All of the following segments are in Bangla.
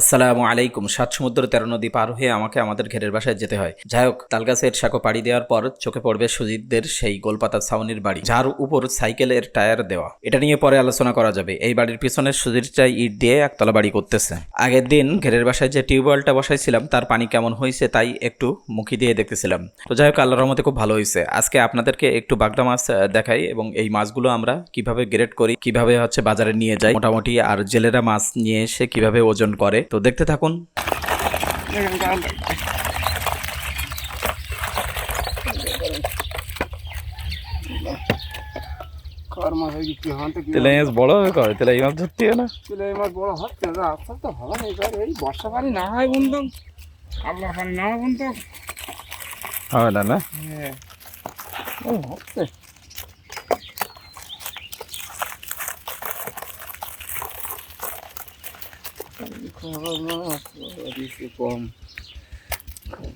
আসসালামু আলাইকুম। সাত সমুদ্র, তেরো নদী পার হয়ে আমাকে আমাদের ঘেরের বাসায় যেতে হয়। যাই হোক, তালগাছের সাঁকো পাড়ি দেওয়ার পর চোখে পড়বে সুজিতদের সেই গোলপাতা ছাউনির বাড়ি, যার উপর সাইকেলের টায়ার দেওয়া। এটা নিয়ে পরে আলোচনা করা যাবে। এই বাড়ির পিছনে সুজির চাই ইট দিয়ে একতলা বাড়ি করতেছে। আগের দিন ঘেরের বাসায় যে টিউবওয়েলটা বসাইছিলাম, তার পানি কেমন হয়েছে তাই একটু মুখি দিয়ে দেখতেছিলাম। তো যাই হোক, আল্লাহর রহমতে খুব ভালো হয়েছে। আজকে আপনাদেরকে একটু বাগদা মাছ দেখাই এবং এই মাছগুলো আমরা কীভাবে গ্রেড করি, কীভাবে হচ্ছে বাজারে নিয়ে যাই। মোটামুটি আর জেলেরা মাছ নিয়ে এসে কীভাবে ওজন করে তো দেখতে থাকুন। হয়ে তেলে মাছ বড় হবে কবে তেলে মাছ ধরতে না? চলে এবার বড় হচ্ছে না আস্তে তো হবে না এবার এই বর্ষা পানি না হয় বন্ধু। আল্লাহ পানি না হয় বন্ধু। হবে না না? হ্যাঁ। ও হচ্ছে। খবর মাছ দিচ্ছে কম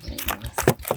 ঝামেলা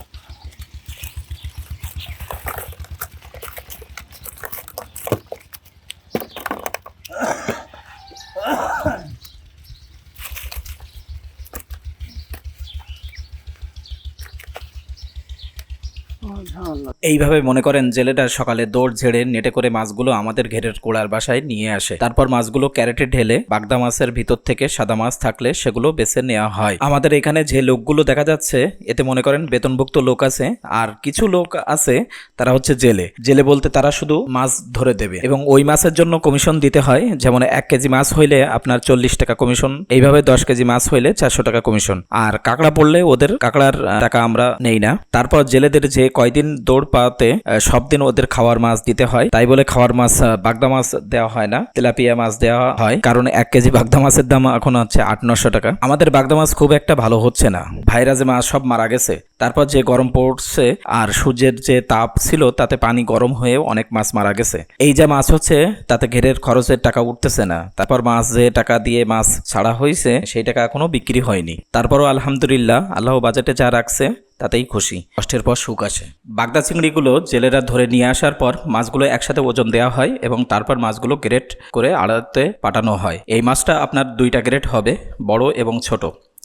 এইভাবে মনে করেন জেলেটা সকালে দৌড় ঝেড়ে নেটে করে মাছগুলো আমাদের ঘেরের কোড়ার বাসায় নিয়ে আসে। তারপর মাছগুলো ক্যারেটে ঢেলে বাগদা মাছের ভিতর থেকে সাদা মাছ থাকলে সেগুলো বেছে নেওয়া হয়। আমাদের এখানে যে লোকগুলো দেখা যাচ্ছে, এতে মনে করেন বেতনভুক্ত লোক আছে আর কিছু লোক আছে, তারা হচ্ছে জেলে। জেলে বলতে তারা শুধু মাছ ধরে দেবে এবং ওই মাছের জন্য কমিশন দিতে হয়, যেমন এক কেজি মাছ হইলে আপনার চল্লিশ টাকা কমিশন, এইভাবে দশ কেজি মাছ হইলে চারশো টাকা কমিশন। আর কাঁকড়া পড়লে ওদের কাঁকড়ার টাকা আমরা নেই না। তারপর জেলেদের যে কয়দিন দৌড় পাতে সব দিন ওদের খাওয়ার মাছ দিতে হয়। তাই বলে খাওয়ার মাছ বাগদা মাছ দেওয়া হয় না, তেলাপিয়া মাছ দেওয়া হয়। কারণ এক কেজি বাগদা মাছের দাম এখন হচ্ছে আট নশো টাকা। আমাদের বাগদা মাছ খুব একটা ভালো হচ্ছে না। ভাইরাজে মাছ সব মারা গেছে। তারপর যে গরম পড়ছে আর সূর্যের যে তাপ ছিল, তাতে পানি গরম হয়ে অনেক মাছ মারা গেছে। এই যে মাছ হচ্ছে, তাতে ঘেরের খরচের টাকা উঠতেছে না। তারপর মাছ যে টাকা দিয়ে মাছ ছাড়া হয়েছে সেই টাকা এখনও বিক্রি হয়নি। তারপরও আলহামদুলিল্লাহ, আল্লাহ বাজেটে যা রাখছে তাতেই খুশি। কষ্টের পর সুখ আসে। বাগদা চিংড়িগুলো জেলেরা ধরে নিয়ে আসার পর মাছগুলো একসাথে ওজন দেওয়া হয় এবং তারপর মাছগুলো গ্রেট করে আড়াতে পাঠানো হয়। এই মাছটা আপনার দুইটা গ্রেট হবে, বড় এবং ছোট।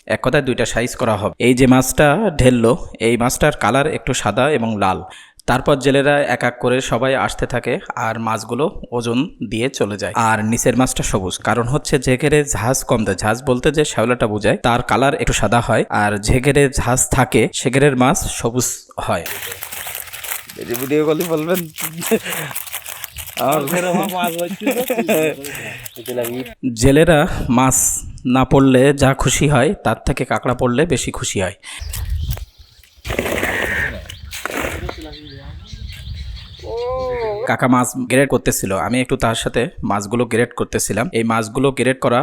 এক কথায় দুইটা সাইজ করা হবে। এই যে মাছটা ঢেললো, এই মাছটার কালার একটু সাদা এবং লাল। তারপর জেলেরা এক এক করে সবাই আসতে থাকে আর মাছগুলো ওজন দিয়ে চলে যায়। আর নিচের মাছটা সবুজ। কারণ হচ্ছে যে ঘেরে ঝাঁজ কম দেয়। ঝাঁজ বলতে যে শ্যাওলাটা বোঝায় তার কালার একটু সাদা হয়। আর যে ঘেরে ঝাঁজ থাকে সে ঘেরের মাছ সবুজ হয়। ভিডিও কলে বলবেন? জেলেরা মাছ না পড়লে যা খুশি হয় তার থেকে কাঁকড়া পড়লে বেশি খুশি হয়। কাকা মাছ গ্রেড করতেছিল। আমি একটু তার সাথে মাছগুলো গ্রেড করতেছিলাম। এই মাছগুলো গ্রেড করা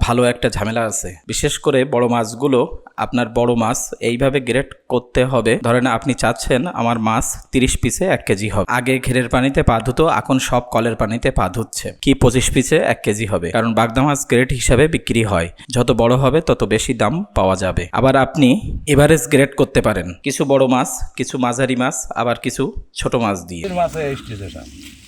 ভালো একটা ঝামেলা আছে। বিশেষ করে বড় মাছগুলো, আপনার বড় মাছ এইভাবে গ্রেড করতে হবে। ধরেন আপনি চাচ্ছেন আমার মাছ তিরিশ পিসে এক কেজি হবে। আগে ঘেরের পানিতে পা ধুতো, এখন সব কলের পানিতে পা ধুচ্ছে। কি পঁচিশ পিসে এক কেজি হবে? কারণ বাগদা মাছ গ্রেড হিসাবে বিক্রি হয়। যত বড় হবে, তত বেশি দাম পাওয়া যাবে। আবার আপনি এভারেজ গ্রেড করতে পারেন। কিছু বড় মাছ, কিছু মাঝারি মাছ, আবার কিছু ছোট মাছ দিয়ে। মাছে স্টেজ এটা